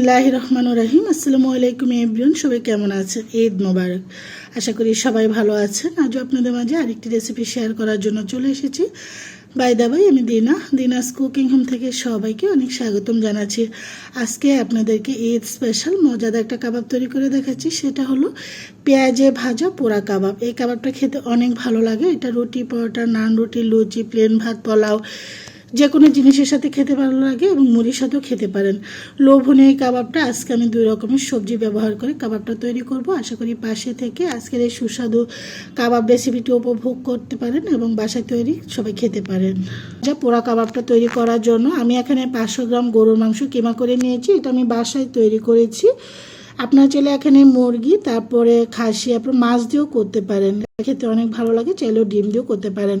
বিসমিল্লাহ রহমান রাহিম। আসসালামু আলাইকুম এভরিওন সবাই কেমন আছেন? ঈদ মোবারক। আশা করি সবাই ভালো আছেন। আজও আপনাদের মাঝে আরেকটি রেসিপি শেয়ার করার জন্য চলে এসেছি। বাই দাবাই আমি দিনা, দিনাস কুকিং হোম থেকে সবাইকে অনেক স্বাগতম জানাচ্ছি। আজকে আপনাদেরকে ঈদ স্পেশাল মজাদার একটা কাবাব তৈরি করে দেখাচ্ছি। সেটা হলো পেঁয়াজে ভাজা পোড়া কাবাব। এই কাবাবটা খেতে অনেক ভালো লাগে। এটা রুটি পরোটা, নান রুটি, লুচি প্লেন ভাত, পোলাও যে কোনো জিনিসের সাথে খেতে ভালো লাগে এবং মুড়ির সাথেও খেতে পারেন। লোভনীয় এই কাবাবটা আজকে আমি দুই রকমের সবজি ব্যবহার করে কাবাবটা তৈরি করব। আশা করি পাশে থেকে আজকের এই সুস্বাদু কাবাব রেসিপিটি উপভোগ করতে পারেন এবং বাসায় তৈরি সবাই খেতে পারেন। যা পোড়া কাবাবটা তৈরি করার জন্য আমি এখানে পাঁচশো গ্রাম গরুর মাংস কিমা করে নিয়েছি। এটা আমি বাসায় তৈরি করেছি। আপনার চাইলে এখানে মুরগি, তারপরে খাসি আপনার মাছ দিয়েও করতে পারেন। খেতে অনেক ভালো লাগে, চাইলেও ডিম দিয়েও করতে পারেন।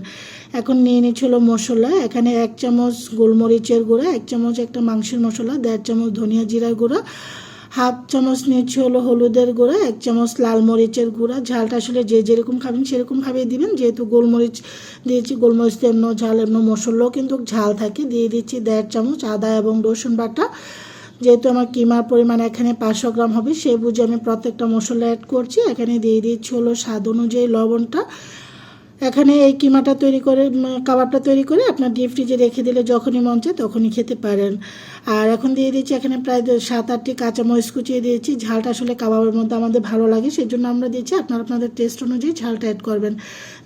এখন নিয়ে নিচ্ছি হলো মশলা। এখানে এক চামচ গোলমরিচের গুঁড়া, এক চামচ একটা মাংসের মশলা, দেড় চামচ ধনিয়া জিরার গুঁড়া, হাফ চামচ নিয়েছি হলো হলুদের গুঁড়া, এক চামচ লাল মরিচের গুঁড়া। ঝালটা আসলে যে যেরকম খাবেন সেরকমভাবেই দিবেন। যেহেতু গোলমরিচ দিয়েছি, গোলমরিচ এমন ঝাল এমন মশলাও কিন্তু ঝাল থাকে। দিয়ে দিচ্ছি দেড় চামচ আদা এবং রসুন বাটা। যেহেতু আমার কিমার পরিমাণ এখানে পাঁচশো গ্রাম হবে, সে বুঝে আমি প্রত্যেকটা মশলা অ্যাড করছি। এখানে দিয়ে দিচ্ছি হলো স্বাদ অনুযায়ী লবণটা। এখানে এই কিমাটা তৈরি করে কাবাবটা তৈরি করে আপনার ডিপ ফ্রিজে রেখে দিলে যখনই মন চায় তখনই খেতে পারেন। আর এখন দিয়ে দিচ্ছি এখানে প্রায় সাত, আটটি কাঁচামরিচ কুচিয়ে দিয়েছি। ঝালটা আসলে কাবাবের মধ্যে আমাদের ভালো লাগে সেই জন্য আমরা দিয়েছি আপনার আপনাদের টেস্ট অনুযায়ী ঝালটা অ্যাড করবেন।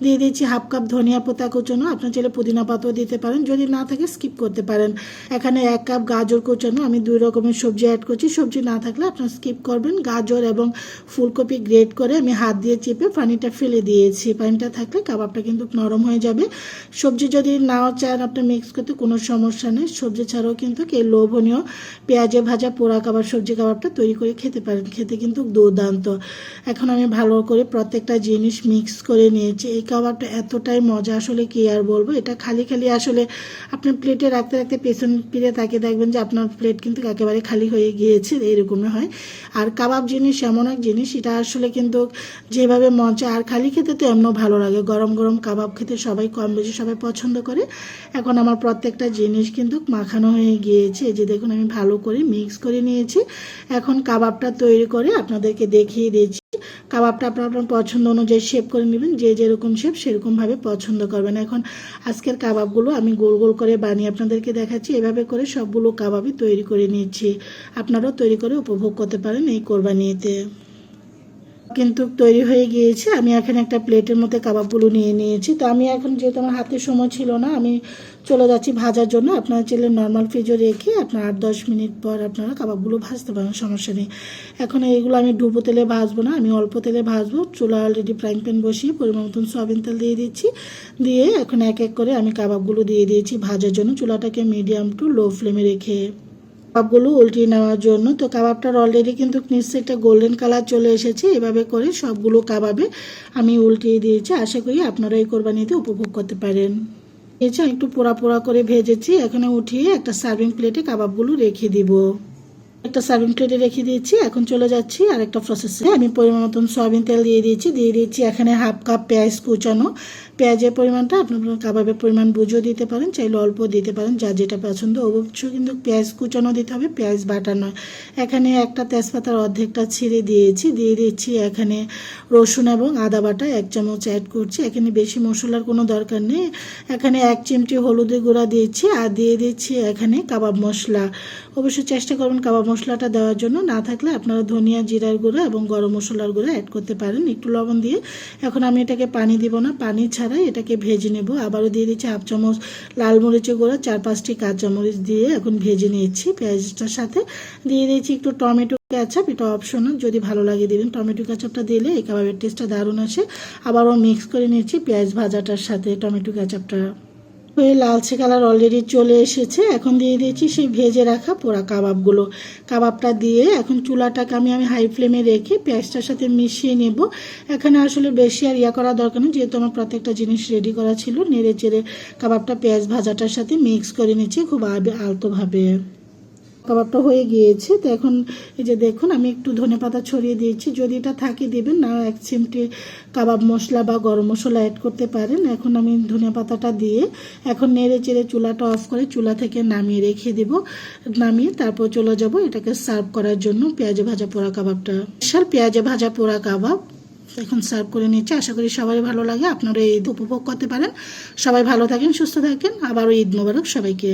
দিয়ে দিচ্ছি হাফ কাপ ধনিয়া পাতা কুচানো, আপনার চাইলে পুদিনা পাতাও দিতে পারেন, যদি না থাকে স্কিপ করতে পারেন। এখানে এক কাপ গাজর কুচানো, আমি দুই রকমের সবজি অ্যাড করছি, সবজি না থাকলে আপনার স্কিপ করবেন। গাজর এবং ফুলকপি গ্রেট করে আমি হাত দিয়ে চেপে পানিটা ফেলে দিয়েছি। পানিটা থাকলে কাবাবটা কিন্তু নরম হয়ে যাবে। সবজি যদি নাও চান আপনি মিক্স করতে কোনো সমস্যা নেই। সবজি ছাড়াও কিন্তু এই লোভনীয় পেঁয়াজে ভাজা, পোড়া কাবাব সবজি কাবাবটা তৈরি করে খেতে পারেন। খেতে কিন্তু দুর্দান্ত। এখন আমি ভালো করে প্রত্যেকটা জিনিস মিক্স করে নিয়েছি। এই কাবাবটা এতটাই মজা। আসলে কি আর বলব? এটা খালি খালি আসলে আপনি প্লেটে রাখতে রাখতে পেছন ফিরে তাকে দেখবেন যে আপনার প্লেট কিন্তু একেবারে খালি হয়ে গিয়েছে। এইরকমই হয়। আর কাবাব জিনিস এমন এক জিনিস, এটা আসলে কিন্তু যেভাবে মজা, আর খালি খেতে তো এমনও ভালো লাগে। গরম গরম কাবাব খেতে সবাই কম বেশি সবাই পছন্দ করে। এখন আমার প্রত্যেকটা জিনিস কিন্তু মাখানো হয়ে গিয়েছে। যে দেখুন আমি ভালো করে মিক্স করে নিয়েছি। এখন কাবাবটা তৈরি করে আপনাদেরকে দেখিয়ে দিয়েছি কাবাবটা আপনার আপনার পছন্দ অনুযায়ী শেপ করে নেবেন, যে যেরকম শেপ সেরকমভাবে পছন্দ করবেন। এখন আজকের কাবাবগুলো আমি গোল গোল করে বানিয়ে আপনাদেরকে দেখাচ্ছি। এভাবে করে সবগুলো কাবাবই তৈরি করে নিয়েছি আপনারাও তৈরি করে উপভোগ করতে পারেন এই কোরবানিতে। কিন্তু তৈরি হয়ে গিয়েছে। আমি এখানে একটা প্লেটের মধ্যে কাবাবগুলো নিয়ে নিয়েছি। তো আমি এখন যেহেতু আমার হাতে সময় ছিল না, আমি চলে যাচ্ছি ভাজার জন্য। আপনারা চাইলে নর্মাল ফ্রিজে রেখে আপনার আট দশ মিনিট পর আপনারা কাবাবগুলো ভাজতে পারেন, সমস্যা নেই। এখন এইগুলো আমি ডুবো তেলে ভাজবো না, আমি অল্প তেলে ভাজবো। চুলা অলরেডি ফ্রাইং প্যান বসিয়ে পরিমাণ মতন সয়াবিন তেল দিয়ে দিচ্ছি। দিয়ে এখন এক এক করে আমি কাবাবগুলো দিয়ে দিয়েছি ভাজার জন্য। চুলাটাকে মিডিয়াম টু লো ফ্লেমে রেখে কাবাবগুলো উল্টিয়ে নেওয়ার জন্য। তো কাবাবটার অলরেডি কিন্তু নিশ্চয়ই একটা গোল্ডেন কালার চলে এসেছে। এভাবে করে সবগুলো কাবাবে আমি উল্টিয়ে দিয়েছি। আশা করি আপনারা এই কোরবানিতে উপভোগ করতে পারেন। এছে একটু পোড়া পোড়া করে ভেজেছি। এখানে উঠিয়ে একটা সার্ভিং প্লেটে কাবাবগুলো রেখে দিব। একটা সার্ভিং প্লেটে রেখে দিয়েছি। এখন চলে যাচ্ছি আর একটা প্রসেসে আমি পরিমাণ মতন সয়াবিন তেল দিয়ে দিয়েছি। দিয়ে দিয়েছি এখানে হাফ কাপ পেঁয়াজ কুচানো। পেঁয়াজের পরিমাণটা আপনার কাবাবের পরিমাণ বুঝেও দিতে পারেন, চাইলে অল্প দিতে পারেন যা যেটা পছন্দ অবশ্যই কিন্তু পেঁয়াজ কুচানো দিতে হবে, পেঁয়াজ বাটা নয়। এখানে একটা তেজপাতার অর্ধেকটা ছিঁড়ে দিয়েছি, দিয়ে দিচ্ছি এখানে রসুন এবং আদা বাটা, এক চামচ অ্যাড করছি। এখানে বেশি মশলার কোনো দরকার নেই। এখানে এক চিমটি হলুদের গুঁড়া দিয়েছি আর দিয়ে দিচ্ছি এখানে কাবাব মশলা। অবশ্যই চেষ্টা করবেন কাবাব মশলাটা দেওয়ার জন্য, না থাকলে আপনারা ধনিয়া জিরার গুঁড়া এবং গরম মশলার গুঁড়া অ্যাড করতে পারেন। একটু লবণ দিয়ে। এখন আমি এটাকে পানি দিব না, পানি ছাড়াই এটাকে ভেজে নেব। আবারও দিয়ে দিচ্ছি হাফ চামচ লাল মরিচের গুঁড়ো, চার পাঁচটি কাঁচামরিচ দিয়ে এখন ভেজে নিয়েছি পেঁয়াজটার সাথে। দিয়ে দিয়েছি একটু টমেটো ক্যাচাপ এটা অপশনাল যদি ভালো লাগে দেবেন। টমেটো ক্যাচাপটা দিলে এই কাবাবের টেস্টটা দারুণ আসে। আবারও মিক্স করে নিয়েছি পেঁয়াজ ভাজাটার সাথে টমেটো ক্যাচাপটা হয়ে লালচে কালার অলরেডি চলে এসেছে। এখন দিয়ে দিয়েছি সেই ভেজে রাখা পোড়া কাবাবগুলো। কাবাবটা দিয়ে এখন চুলাটাকে আমি আমি হাই ফ্লেমে রেখে পেঁয়াজটার সাথে মিশিয়ে নেব। এখানে আসলে বেশি আর ইয়া করা দরকার নেই, যেহেতু আমার প্রত্যেকটা জিনিস রেডি করা ছিল। নেড়ে চেড়ে কাবাবটা পেঁয়াজ ভাজাটার সাথে মিক্স করে নিচ্ছি খুব আলতোভাবে কাবাবটা হয়ে গিয়েছে। তো এখন এই যে দেখুন, আমি একটু ধনে পাতা ছড়িয়ে দিয়েছি। যদি এটা থাকে দিবেন, না এক চিমটি কাবাব মশলা বা গরম মশলা অ্যাড করতে পারেন। এখন আমি ধনে পাতাটা দিয়ে এখন নেড়ে চেড়ে চুলাটা অফ করে চুলা থেকে নামিয়ে রেখে দেব। নামিয়ে তারপর চলে যাব এটাকে সার্ভ করার জন্য পেঁয়াজে ভাজা পোড়া কাবাবটা। বিশাল পেঁয়াজে ভাজা পোড়া কাবাব। এখন সার্ভ করে নিচ্ছে। আশা করি সবাই ভালো লাগে। আপনারা ঈদ উপভোগ করতে পারেন। সবাই ভালো থাকেন, সুস্থ থাকেন। আবারও ঈদ মোবারক সবাইকে।